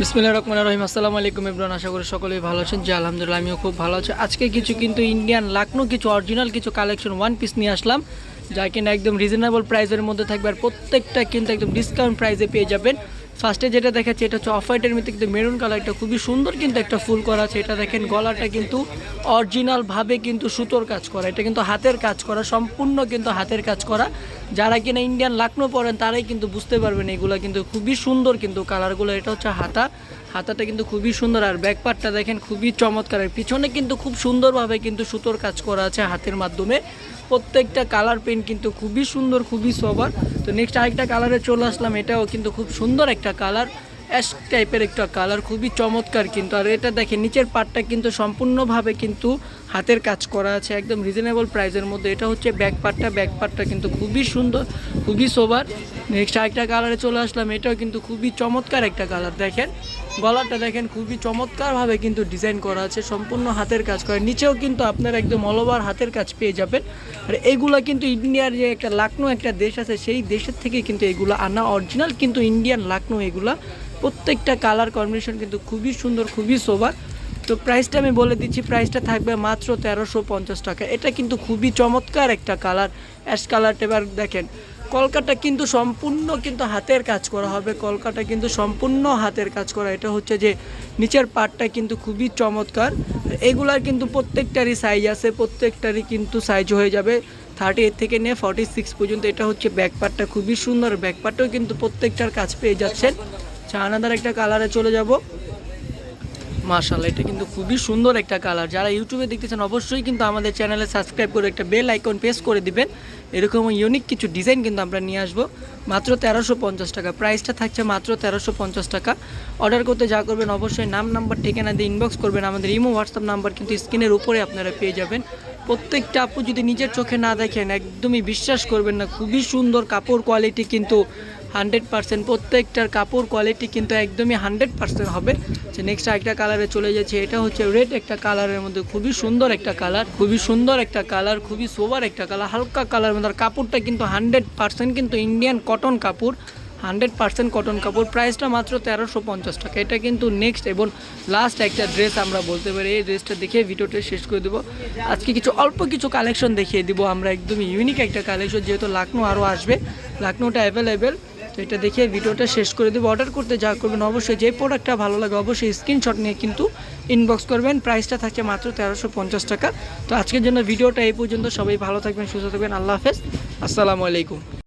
বিসমিল্লাহ রহমান রহিম। আসসালামু আলাইকুম ইমরান আশা করি সকলেই ভালো আছেন। জি, আলহামদুলিল্লাহ, আমিও খুব ভালো আছি। আজকে কিছু কিন্তু ইন্ডিয়ান লাকনো, কিছু অরিজিনাল কিছু কালেকশন ওয়ান পিস নিয়ে আসলাম, যা কিনা একদম রিজনেবল প্রাইসের মধ্যে থাকবে আর প্রত্যেকটা কিন্তু একদম ডিসকাউন্ট প্রাইসে পেয়ে যাবেন। ফার্স্টে যেটা দেখাচ্ছে, এটা হচ্ছে অফ হোয়াইটের মধ্যে কিন্তু মেরুন কালারটা খুবই সুন্দর কিন্তু একটা ফুল করা আছে। এটা দেখেন, গলাটা কিন্তু অরিজিনালভাবে কিন্তু সুতোর কাজ করা, এটা কিন্তু হাতের কাজ করা, সম্পূর্ণ কিন্তু হাতের কাজ করা। যারা কিনা ইন্ডিয়ান লাকনো পরেন, তারাই কিন্তু বুঝতে পারবেন এগুলো কিন্তু খুবই সুন্দর কিন্তু কালারগুলো। এটা হচ্ছে হাতা। হাতাটা কিন্তু খুবই সুন্দর। আর ব্যাকপারটা দেখেন, খুবই চমৎকার। আর পিছনে কিন্তু খুব সুন্দরভাবে কিন্তু সুতোর কাজ করা আছে হাতের মাধ্যমে। প্রত্যেকটা কালার পেন কিন্তু খুবই সুন্দর, খুবই সবার তো নেক্সট আরেকটা কালারে চলে আসলাম। এটাও কিন্তু খুব সুন্দর একটা কালার অ্যাশ টাইপের একটা কালার, খুবই চমৎকার কিন্তু। আর এটা দেখেন, নিচের পার্টটা কিন্তু সম্পূর্ণভাবে কিন্তু হাতের কাজ করা আছে, একদম রিজনেবল প্রাইসের মধ্যে। এটা হচ্ছে ব্যাক পার্টটা ব্যাক পার্টটা কিন্তু খুবই সুন্দর, খুবই সোবার নেক্সট আরেকটা কালারে চলে আসলাম, এটাও কিন্তু খুবই চমৎকার একটা কালার দেখেন, গলাটা দেখেন, খুবই চমৎকারভাবে কিন্তু ডিজাইন করা আছে, সম্পূর্ণ হাতের কাজ করে। নিচেও কিন্তু আপনার একদম অল ওভার হাতের কাজ পেয়ে যাবেন। আর এগুলো কিন্তু ইন্ডিয়ার যে একটা লাকনো একটা দেশ আছে, সেই দেশের থেকে কিন্তু এগুলো আনা অরিজিনাল কিন্তু ইন্ডিয়ান লাকনো এগুলা। প্রত্যেকটা কালার কম্বিনেশন কিন্তু খুবই সুন্দর, খুবই সোবার তো প্রাইসটা আমি বলে দিচ্ছি প্রাইসটা থাকবে মাত্র তেরোশো পঞ্চাশ টাকা। এটা কিন্তু খুবই চমৎকার একটা কালার অ্যাশ কালারটা এবার দেখেন, কলকাতা কিন্তু সম্পূর্ণ কিন্তু হাতের কাজ করা হবে। কলকাতা কিন্তু সম্পূর্ণ হাতের কাজ করা। এটা হচ্ছে যে নিচের পার্টটা কিন্তু খুবই চমৎকার। এগুলার কিন্তু প্রত্যেকটারই সাইজ আছে, প্রত্যেকটারই কিন্তু সাইজ হয়ে যাবে। থার্টি এইট থেকে নিয়ে ফর্টি সিক্স পর্যন্ত। এটা হচ্ছে ব্যাক পার্টটা খুবই সুন্দর ব্যাক পার্টটাও কিন্তু প্রত্যেকটার কাজ পেয়ে যাচ্ছেন। আচ্ছা আনাদার একটা কালারে চলে যাব। মার্শাল এটা কিন্তু খুবই সুন্দর একটা কালার যারা ইউটিউবে দেখতেছেন, অবশ্যই কিন্তু আমাদের চ্যানেলে সাবস্ক্রাইব করে একটা বেল আইকন প্রেস করে দিবেন। এরকম ইউনিক কিছু ডিজাইন কিন্তু আমরা নিয়ে আসব। মাত্র তেরোশো পঞ্চাশ টাকা। প্রাইসটা থাকছে মাত্র তেরোশো পঞ্চাশ টাকা। অর্ডার করতে যা করবেন, অবশ্যই নাম নাম্বার ঠিকানা দিয়ে ইনবক্স করবেন। আমাদের ইমো হোয়াটসঅ্যাপ নাম্বার কিন্তু স্ক্রিনের উপরে আপনারা পেয়ে যাবেন। প্রত্যেকটা আপু যদি নিজের চোখে না দেখেন, একদমই বিশ্বাস করবেন না। খুবই সুন্দর কাপড় কোয়ালিটি কিন্তু হান্ড্রেড পার্সেন্ট। প্রত্যেকটার কাপড় কোয়ালিটি কিন্তু একদমই হান্ড্রেড পার্সেন্ট হবে। যে নেক্সট আরেকটা কালারে চলে যাচ্ছে, এটা হচ্ছে রেড একটা কালারের মধ্যে, খুবই সুন্দর একটা কালার খুবই সুন্দর একটা কালার খুবই সোবার একটা কালার হালকা কালার মধ্যে। কাপড়টা কিন্তু হান্ড্রেড পার্সেন্ট কিন্তু ইন্ডিয়ান কটন কাপড়, হান্ড্রেড পার্সেন্ট কটন কাপড়। প্রাইসটা মাত্র তেরোশো পঞ্চাশ টাকা। এটা কিন্তু নেক্সট এবং লাস্ট একটা ড্রেস আমরা বলতে পারি। এই ড্রেসটা দেখে ভিডিওটা শেষ করে দেবো। আজকে কিছু অল্প কিছু কালেকশন দেখিয়ে দিব। আমরা একদমই ইউনিক একটা কালেকশন যেহেতু লাকনো আরও আসবে। লাকনোটা অ্যাভেলেবেল তো এটা দেখে ভিডিওটা শেষ করে দেবো। অর্ডার করতে যা করবেন অবশ্যই, যে প্রোডাক্টটা ভালো লাগে অবশ্যই স্ক্রিনশট নিয়ে কিন্তু ইনবক্স করবেন। প্রাইসটা থাকছে মাত্র তেরোশো পঞ্চাশ টাকা। তো আজকের জন্য ভিডিওটা এই পর্যন্ত। সবাই ভালো থাকবেন, সুস্থ থাকবেন। আল্লাহ হাফেজ। আসসালামু আলাইকুম।